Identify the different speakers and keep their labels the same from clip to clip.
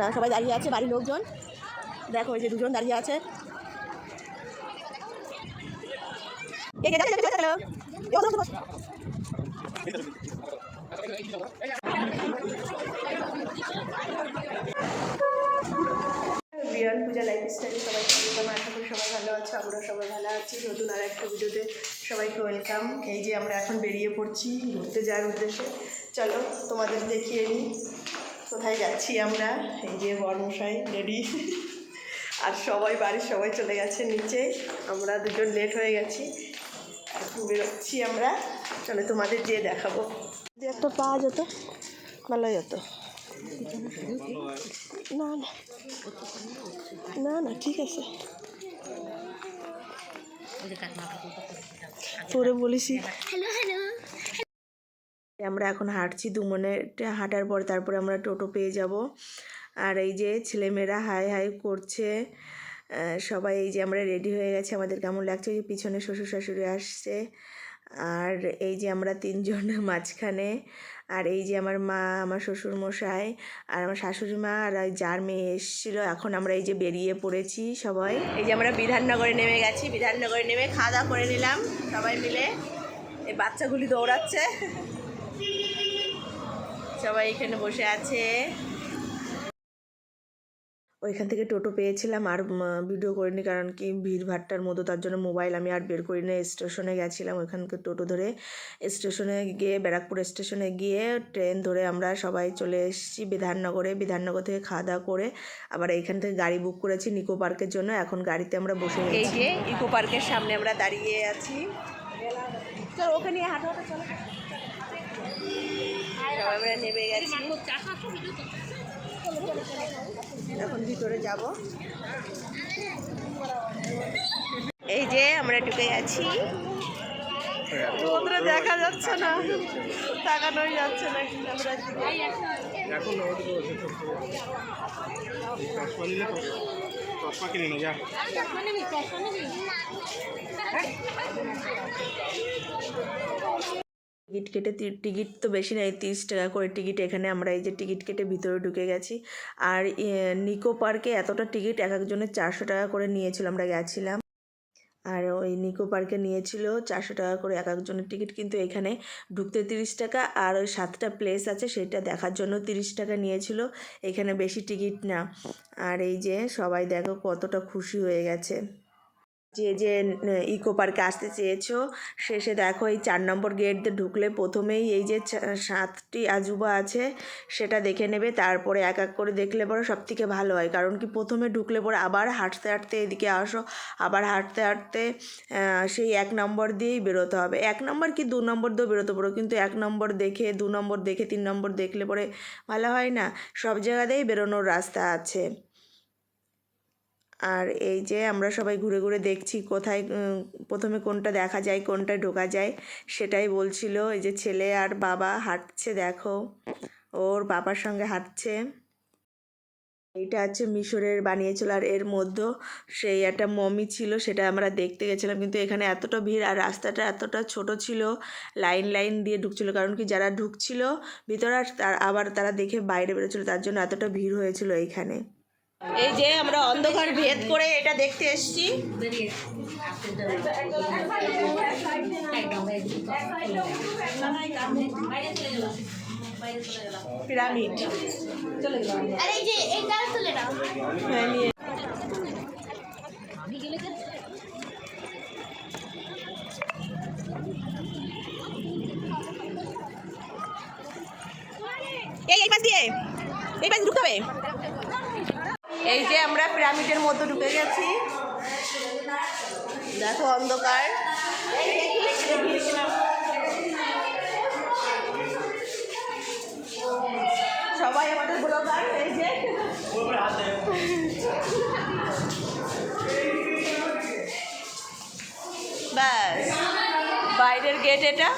Speaker 1: না সবাই দাঁড়িয়ে আছে বাড়ির লোকজন। দেখো ওই যে দুজন দাঁড়িয়ে আছে। কে কে যাচ্ছে, যাচ্ছে, যাচ্ছে, হ্যালো। এ, বসো, বসো, বসো। বিয়ান পূজা লাইফস্টাইল সবাই স্বাগতম আশা করি সবাই ভালো আছে আমরা সবাই ভালো আছি। নতুন আর একটা ভিডিওতে সবাইকে ওয়েলকাম। এই যে আমরা এখন বেরিয়ে পড়ছি ঘুরতে যাওয়ার উদ্দেশ্যে। চলো, তোমাদের দেখিয়ে নিই কোথায় যাচ্ছি আমরা। এই যে বর্মশাই রেডি। আর সবাই, বাড়ির সবাই চলে গেছে নিচে। আমরা দুজন লেট হয়ে গেছি। এখন বেরোচ্ছি আমরা। চলো, তোমাদের যেয়ে দেখাবো। যে একটা পাওয়া যেত ভালোই হতো। না না। না না, ঠিক আছে। তোরে বলেছি। আমরা এখন হাঁটছি দু মিনিট হাঁটার পর তারপরে আমরা টোটো পেয়ে যাব। আর এই যে ছেলেমেয়েরা হাই হাই করছে সবাই এই যে আমরা রেডি হয়ে গেছে। আমাদের কেমন লাগছে? ওই যে পিছনে শ্বশুর শাশুড়ি আসছে। আর এই যে আমরা তিনজন মাঝখানে, আর এই যে আমার মা, আমার শ্বশুর মশাই আর আমার শাশুড়ি মা আর যার মেয়ে এসেছিল, এখন আমরা এই যে বেরিয়ে পড়েছি সবাই। এই যে আমরা বিধাননগরে নেমে গেছি, বিধাননগরে নেমে খাওয়া দাওয়া করে নিলাম সবাই মিলে। এই বাচ্চাগুলি দৌড়াচ্ছে। সবাই এখানে বসে আছে। ওইখান থেকে টোটো পেয়েছিলাম আর ভিডিও করিনি কারণ কি ভিড় ভাট্টার মতো তার জন্য মোবাইল আমি আর বের করি না স্টেশনে গেছিলাম ওইখানকে টোটো ধরে। স্টেশনে গিয়ে ব্যারাকপুর স্টেশনে গিয়ে ট্রেন ধরে আমরা সবাই চলে এসেছি বিধাননগরে। বিধাননগর থেকে খাওয়া দাওয়া করে আবার এইখান থেকে গাড়ি বুক করেছি নিকো পার্কের জন্য। এখন গাড়িতে আমরা বসে এই যে ইকো পার্কের সামনে আমরা দাঁড়িয়ে আছি। চল ওকে হাঁটো হাঁটো চলো। সবাই আমরা নেমে গেছি। এখন ভিতরে যাব। এই যে আমরা ঢুকে আছি। রোদ্রে দেখা যাচ্ছে না। তাকানোই যাচ্ছে না।
Speaker 2: চশমা কিনে নে যা।
Speaker 1: টিকিট কেটে টিকিট তো বেশি নেই, তিরিশ টাকা করে টিকিট এখানে আমরা এই যে টিকিট কেটে ভিতরে ঢুকে গেছি। আর নিকো পার্কে এতটা টিকিট এক একজনের চারশো টাকা করে নিয়েছিল, আমরা গেছিলাম। আর ওই নিকো পার্কে নিয়েছিল চারশো টাকা করে এক একজনের টিকিট, কিন্তু এখানে ঢুকতে তিরিশ টাকা আর ওই সাতটা প্লেস আছে সেটা দেখার জন্য তিরিশ টাকা নিয়েছিল, এখানে বেশি টিকিট না। আর এই যে সবাই দেখো কতটা খুশি হয়ে গেছে। যে যে ইকো পার্কে আসতে চেয়েছো, শেষে দেখো এই চার নম্বর গেট দিয়ে ঢুকলে প্রথমেই এই যে সাতটি আজুবা আছে, সেটা দেখে নেবে, তারপরে এক এক করে দেখলে পরে সব থেকে ভালো হয়। কারণ কি প্রথমে ঢুকলে পরে আবার হাঁটতে হাঁটতে এদিকে আসো, আবার হাঁটতে হাঁটতে সেই এক নম্বর দিয়েই বেরোতে হবে। এক নম্বর কি দু নম্বর দিয়েও বেরোতে পারো, কিন্তু এক নম্বর দেখে, দু নম্বর দেখে, তিন নম্বর দেখলে পরে ভালো হয় না। সব জায়গাতেই বেরোনোর রাস্তা আছে। আর এই যে আমরা সবাই ঘুরে ঘুরে দেখছি কোথায় প্রথমে কোনটা দেখা যায়, কোনটা ঢোকা যায়, সেটাই বলছিল। এই যে ছেলে আর বাবা হাঁটছে, দেখো। ওর বাবার সঙ্গে হাঁটছে। এইটা হচ্ছে মিশরের বানিয়েছিল আর এর মধ্যে সেই একটা মমি ছিল, সেটা আমরা দেখতে গেছিলাম। কিন্তু এখানে এতটা ভিড় আর রাস্তাটা এতটা ছোট ছিল, লাইন লাইন দিয়ে ঢুকছিল। কারণ কি যারা ঢুকছিল, ভিতরে আর আবার তারা দেখে বাইরে বেরোচ্ছিল, তার জন্য এতটা ভিড় হয়েছিল এইখানে। এই যে আমরা অন্ধকার ভেদ করে এটা দেখতে এসছি। পিরামিড।
Speaker 3: এই
Speaker 1: হ্যাঁ এই পাশ দিয়ে এই পাশ ঢুকতে হবে এই যে আমরা পিরামিডের মধ্যে ঢুকে গেছি। দেখো অন্ধকার। সবাই আমাদের এই যে। ব্যাস। বাইরের গেট এটা।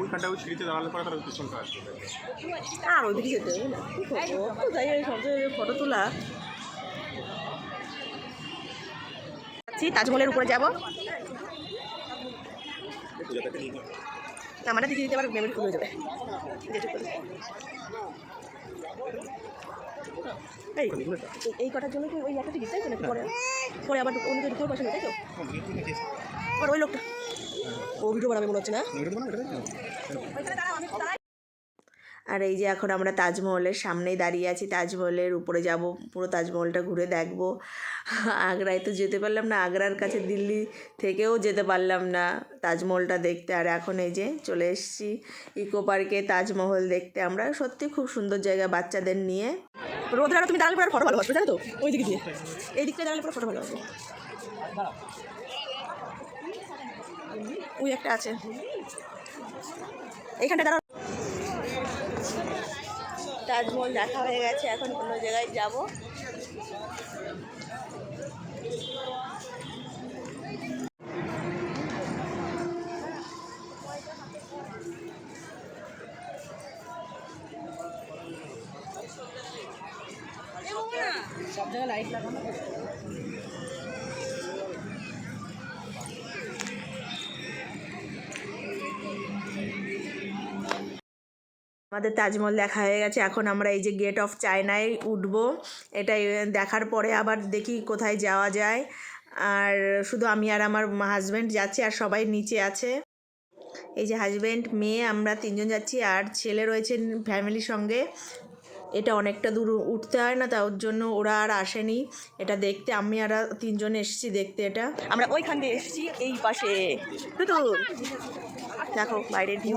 Speaker 2: ওইখানটা ওই সিঁড়িতে দাঁড়ালে পরে তার পিছনটা আসবে।
Speaker 1: আর ওইদিকে যেতে হবে না যাই সব ফটো তোলা। যাচ্ছি তাজমহলের উপরে যাব। আমারটা দিতে দিতে আবার মেমোরি ফুল হয়ে যাবে। এই, এই- কটার জন্য কি ওই একটা টিকিট তাই তো নাকি পরে? পরে আবার অন্য কেউ ঢুকেও পয়সা নেই তাই তো? আর ওই লোকটা। ও ভিডিও বানাবে মনে হচ্ছে না? আর এই যে এখন আমরা তাজমহলের সামনেই দাঁড়িয়ে আছি, তাজমহলের উপরে যাব, পুরো তাজমহলটা ঘুরে দেখব। আগ্রায় তো যেতে পারলাম না, আগ্রার কাছে দিল্লি থেকেও যেতে পারলাম না তাজমহলটা দেখতে। আর এখন এই যে চলে এসেছি ইকো পার্কে তাজমহল দেখতে আমরা। সত্যি খুব সুন্দর জায়গা বাচ্চাদের নিয়ে। রোদ তুমি দাঁড়ালে পরে ফটো ভালো আসবে জানো তো? ওই দিকে দিয়ে এই দিকটা দাঁড়ালে পরে ফটো ভালো আসবে ওই একটা আছে। এইখানটা দাঁড়াও। তাজমহল দেখা হয়ে গেছে এখন কোনো জায়গায় যাব। সব জায়গায় লাইট লাগানো আমাদের তাজমহল দেখা হয়ে গেছে। এখন আমরা এই যে গেট অফ চায়নায় উঠবো। এটাই দেখার পরে আবার দেখি কোথায় যাওয়া যায়। আর শুধু আমি আর আমার হাজব্যান্ড যাচ্ছি আর সবাই নিচে আছে। এই যে হাজব্যান্ড মেয়ে, আমরা তিনজন যাচ্ছি আর ছেলে রয়েছেন ফ্যামিলির সঙ্গে। এটা অনেকটা দূর উঠতে হয় না, তার জন্য ওরা আর আসেনি। এটা দেখতে, আমি আর তিনজন এসেছি দেখতে এটা। আমরা ওইখান দিয়ে এসেছি, এই পাশে। দেখো বাইরের ভিউ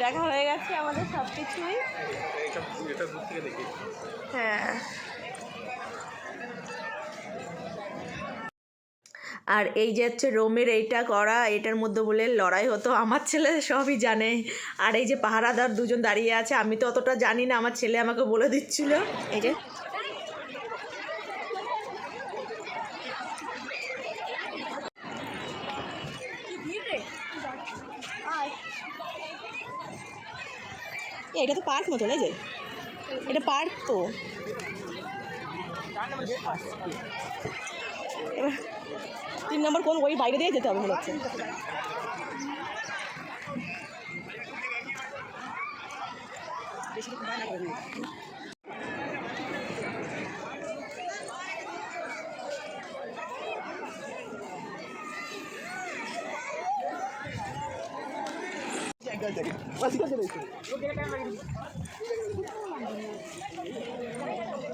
Speaker 1: দেখা হয়ে গেছে আমাদের সব কিছুই হ্যাঁ। আর এই যে হচ্ছে রোমের এইটা করা, এটার মধ্যে বলে লড়াই হতো, আমার ছেলে সবই জানে। আর এই যে পাহারাদার দুজন দাঁড়িয়ে আছে, আমি তো অতটা জানি না, আমার ছেলে আমাকে বলে দিচ্ছিল। এই যে এটা তো পার্ক মতো যে। এটা পার্ক তো। এবার তিন নম্বর কোন ওই বাইরে দিয়ে যেতে হবে, মনে হচ্ছে।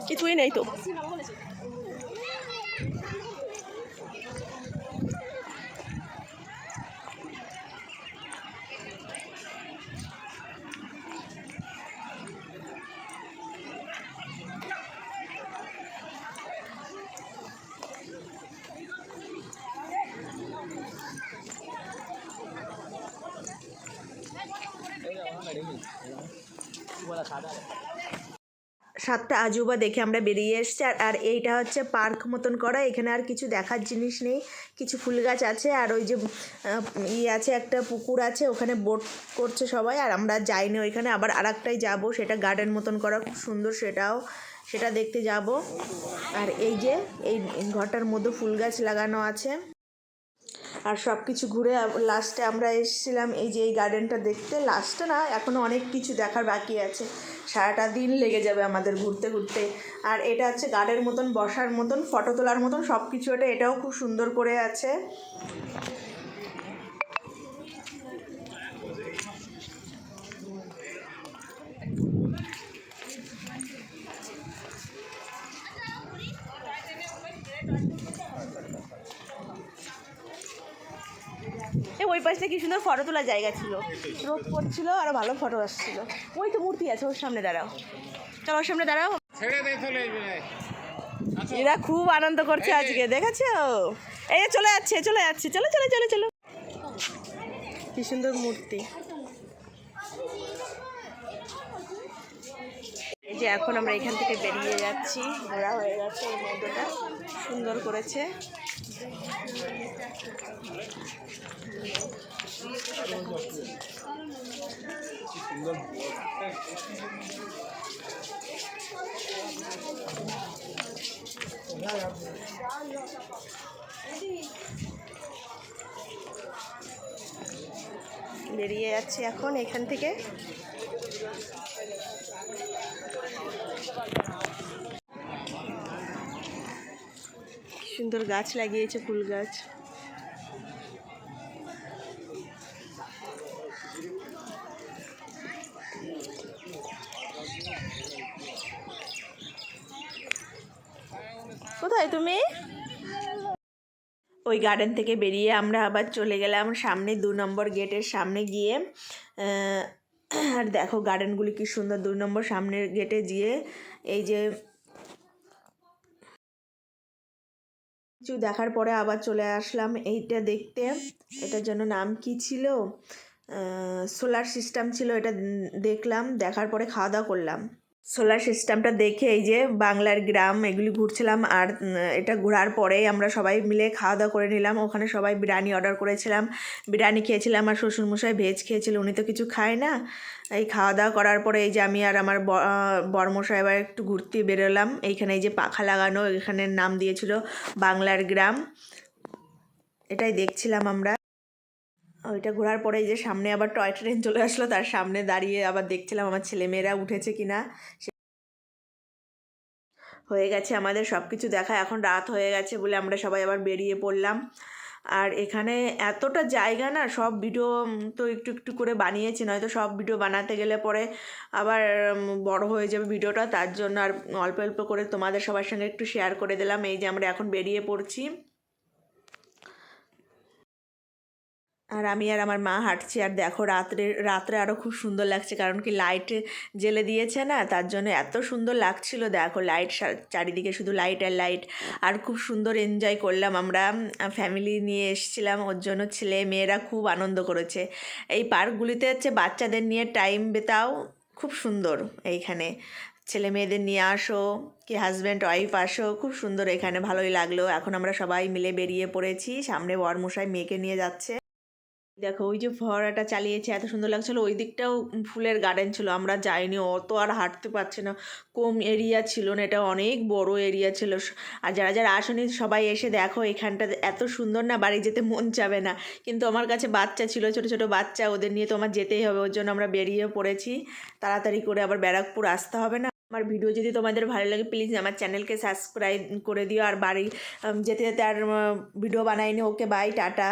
Speaker 1: কিছুই নেই তো। সাতটা আজুবা দেখে আমরা বেরিয়ে এসছি। আর এইটা হচ্ছে পার্ক মতন করা। এখানে আর কিছু দেখার জিনিস নেই। কিছু ফুল গাছ আছে। আর ওই যে ই আছে, একটা পুকুর আছে। ওখানে বোট করছে সবাই। আর আমরা যাইনি ওইখানে। আবার আর একটাই যাব। সেটা গার্ডেন মতন করা। খুব সুন্দর সেটাও। সেটা দেখতে যাব। আর এই যে, এই ঘরটার মধ্যে ফুল গাছ লাগানো আছে। আর সব কিছু ঘুরে লাস্টে আমরা এসেছিলাম এই যে এই গার্ডেনটা দেখতে। লাস্টে না এখনও অনেক কিছু দেখার বাকি আছে। সারাটা দিন লেগে যাবে আমাদের ঘুরতে ঘুরতে। আর এটা হচ্ছে গার্ডের মতন, বসার মতন ফটো তোলার মতন সব কিছু এটা, এটাও খুব সুন্দর করে আছে। ওই পাশে কি সুন্দর ফটো তোলার জায়গা ছিল। রোদ পড়ছিল আর ভালো ফটো আসছিল। ওই তো মূর্তি আছে ওর সামনে দাঁড়াও। চলো ওর সামনে দাঁড়াও।
Speaker 2: চলে
Speaker 1: এরা খুব আনন্দ করছে আজকে দেখেছ? এই চলে যাচ্ছে চলে যাচ্ছে চলো চলো চলো চলো। কি সুন্দর মূর্তি। এই যে এখন আমরা এখান থেকে বেরিয়ে যাচ্ছি ঘোরা হয়ে গেছে এই মধ্যটা সুন্দর করেছে। বেরিয়ে যাচ্ছি এখন এখান থেকে। সুন্দর গাছ লাগিয়েছে ফুল গাছ। কোথায় তুমি? ওই গার্ডেন থেকে বেরিয়ে আমরা আবার চলে গেলাম সামনে দু নম্বর গেটের সামনে গিয়ে। আর দেখো গার্ডেনগুলি কি সুন্দর দু নম্বর সামনের গেটে গিয়ে এই যে কিছু দেখার পরে আবার চলে আসলাম। এইটা দেখতে, এটার জন্য নাম কি ছিল? সোলার সিস্টেম ছিল, এটা দেখলাম, দেখার পরে খাওয়া দাওয়া করলাম। সোলার সিস্টেমটা দেখে এই যে বাংলার গ্রাম এগুলি ঘুরছিলাম আর এটা ঘোরার পরেই আমরা সবাই মিলে খাওয়া দাওয়া করে নিলাম। ওখানে সবাই বিরিয়ানি অর্ডার করেছিলাম। বিরিয়ানি খেয়েছিলাম আর শ্বশুরমশাই ভেজ খেয়েছিল, উনি তো কিছু খায় না। এই খাওয়া দাওয়া করার পরে এই যে আমি আর আমার বরমশাই এবার একটু ঘুরতে বেরোলাম। এইখানে এই যে পাখা লাগানো এখানের নাম দিয়েছিল বাংলার গ্রাম। এটাই দেখছিলাম আমরা। ওইটা ঘোরার পরে যে সামনে আবার টয় ট্রেন চলে আসলো, তার সামনে দাঁড়িয়ে আবার দেখছিলাম আমার ছেলেমেয়েরা উঠেছে কিনা। সে- হয়ে গেছে আমাদের সব কিছু দেখা, এখন রাত হয়ে গেছে বলে আমরা সবাই আবার বেরিয়ে পড়লাম। আর এখানে এতটা জায়গা না, সব ভিডিও তো একটু একটু করে বানিয়েছি, নয়তো সব ভিডিও বানাতে গেলে পরে আবার বড় হয়ে যাবে ভিডিওটা, তার জন্য আর অল্প অল্প করে তোমাদের সবার সঙ্গে একটু শেয়ার করে দিলাম। এই যে আমরা এখন বেরিয়ে পড়ছি। আর আমি আর আমার মা হাঁটছি, আর দেখো রাত্রে রাত্রে আরও খুব সুন্দর লাগছে, কারণ কি লাইট জেলে দিয়েছে না, তার জন্য এত সুন্দর লাগছিল। দেখো লাইট চারিদিকে শুধু লাইট আর লাইট আর খুব সুন্দর এনজয় করলাম আমরা। ফ্যামিলি নিয়ে এসেছিলাম, ওর জন্য ছেলে, মেয়েরা খুব আনন্দ করেছে। এই পার্কগুলিতে হচ্ছে বাচ্চাদের নিয়ে টাইম বেতাও খুব সুন্দর এইখানে। ছেলে মেয়েদের নিয়ে আসো, কি হাজব্যান্ড ওয়াইফ আসো, খুব সুন্দর এখানে ভালোই লাগল। এখন আমরা সবাই মিলে বেরিয়ে পড়েছি, সামনে বরমশাই মেয়েকে নিয়ে যাচ্ছে। দেখো, ওই যে ফোয়ারাটা চালিয়েছে, এত সুন্দর লাগছিল। ওই দিকটাও ফুলের গার্ডেন ছিল, আমরা যাইনি, অত আর হাঁটতে পারছি না। কম এরিয়া ছিল না, এটা অনেক বড় এরিয়া ছিল। আর যারা যারা আসনি, সবাই এসে দেখো, এখানটা এত সুন্দর না, বাড়ি যেতে মন চাবে না। কিন্তু আমার কাছে বাচ্চা ছিল, ছোট ছোট বাচ্চা, ওদের নিয়ে তো আমার যেতেই হবে, ওর জন্য আমরা বেরিয়ে পড়েছি। তাড়াতাড়ি করে আবার ব্যারাকপুর আসতে হবে না। আমার ভিডিও যদি তোমাদের ভালো লাগে প্লিজ আমার চ্যানেলকে সাবস্ক্রাইব করে দিও। আর বাড়ি যেতে যেতে আর ভিডিও বানাইনি, ওকে বাই টাটা।